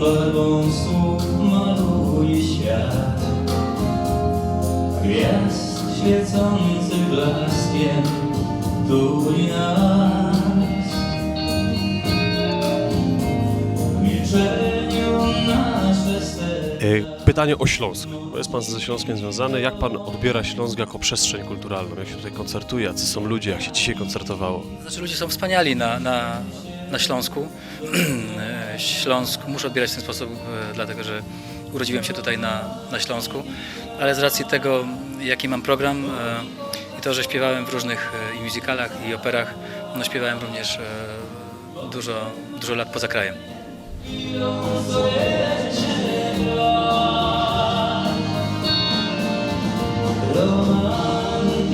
Barwą słów maluje świat Gwiazd świecących blaskiem Tuli nas W milczeniu nasze serca E, Pytanie o Śląsk. Bo jest Pan ze Śląskiem związany. Jak Pan odbiera Śląsk jako przestrzeń kulturalną? Jak się tutaj koncertuje? Jacy są ludzie? Jak się dzisiaj koncertowało? Znaczy ludzie są wspaniali na, na, na Śląsku. E, Śląsk muszę odbierać w ten sposób, e, dlatego że urodziłem się tutaj na, na Śląsku, ale z racji tego, jaki mam program e, i to, że śpiewałem w różnych i musicalach i operach, no śpiewałem również dużo, dużo lat poza krajem. romantyka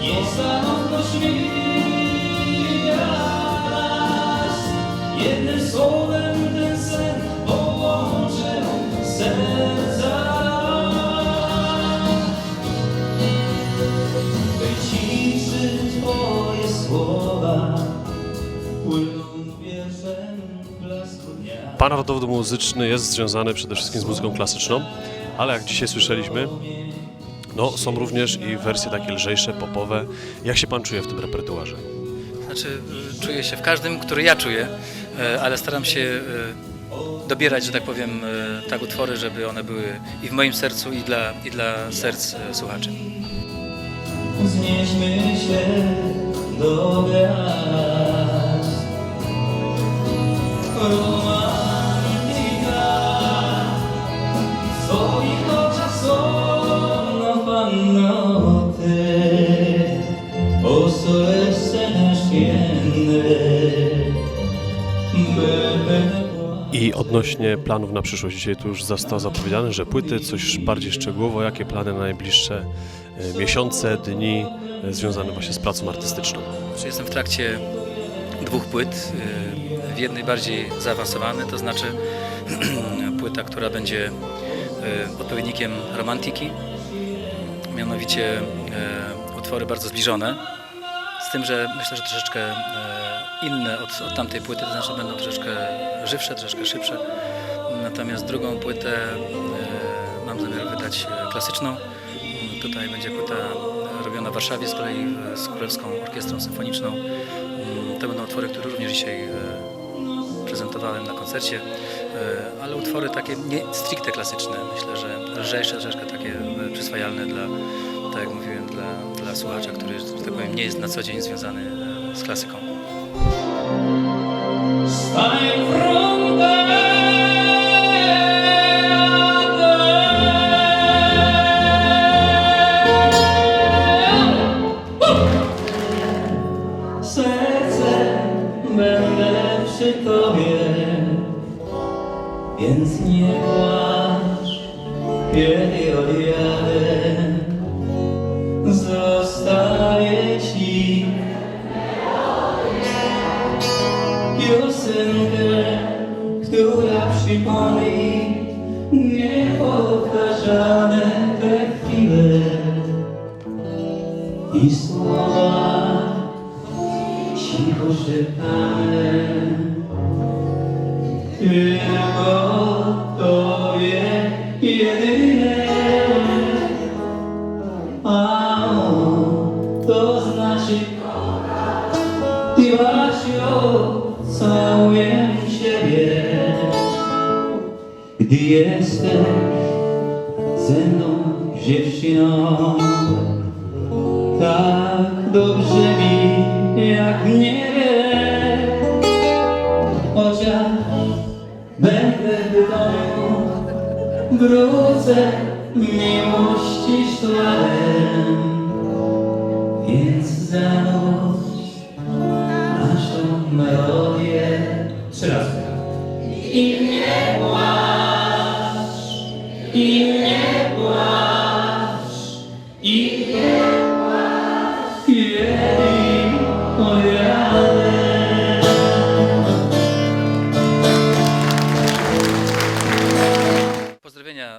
Niesamotność słowem ten sen połączył serca ciszy Twoje słowa Płyną wierzem blasku dnia Pan rodowód muzyczny jest związany przede wszystkim z muzyką klasyczną, ale jak dzisiaj słyszeliśmy, no, są również i wersje takie lżejsze, popowe. Jak się Pan czuje w tym repertuarze? Znaczy, czuję się w każdym, który ja czuję, ale staram się y, dobierać, że tak powiem, y, tak utwory, żeby one były i w moim sercu, i dla, i dla serc słuchaczy. Znieśmy się do gwiazd I odnośnie planów na przyszłość, dzisiaj tu już zostało zapowiedziane, że płyty, coś bardziej szczegółowo, jakie plany na najbliższe e, miesiące, dni e, związane właśnie z pracą artystyczną. Jestem w trakcie dwóch płyt. y, W jednej bardziej zaawansowane, to znaczy płyta, która będzie odpowiednikiem romantyki, mianowicie utwory bardzo zbliżone, z tym, że myślę, że troszeczkę inne od, od tamtej płyty, to znaczy będą troszeczkę żywsze, troszeczkę szybsze. Natomiast drugą płytę y, mam zamiar wydać y, klasyczną. Y, Tutaj będzie płyta robiona w Warszawie z kolei z Królewską Orkiestrą Symfoniczną. To będą utwory, które również dzisiaj prezentowałem na koncercie, ale utwory takie nie stricte klasyczne, myślę, że lżejsze, troszeczkę takie przyswajalne dla, tak jak mówiłem, dla, dla słuchacza, który, że tak powiem, nie jest na co dzień związany z klasyką. Więc nie płacz, kiedy odjadę. Zostawię ci piosenkę, która przypomni niepowtarzane te chwile i słowa cicho szeptane. Tylko Basiu, całuję Ciebie Gdy jesteś ze mną dziewczyną Tak dobrze mi jak nie Chociaż będę w domu Wrócę miłości szlakiem Więc zanudź naszą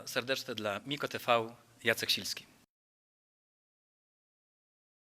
serdeczne dla Miko TV, Jacek Silski.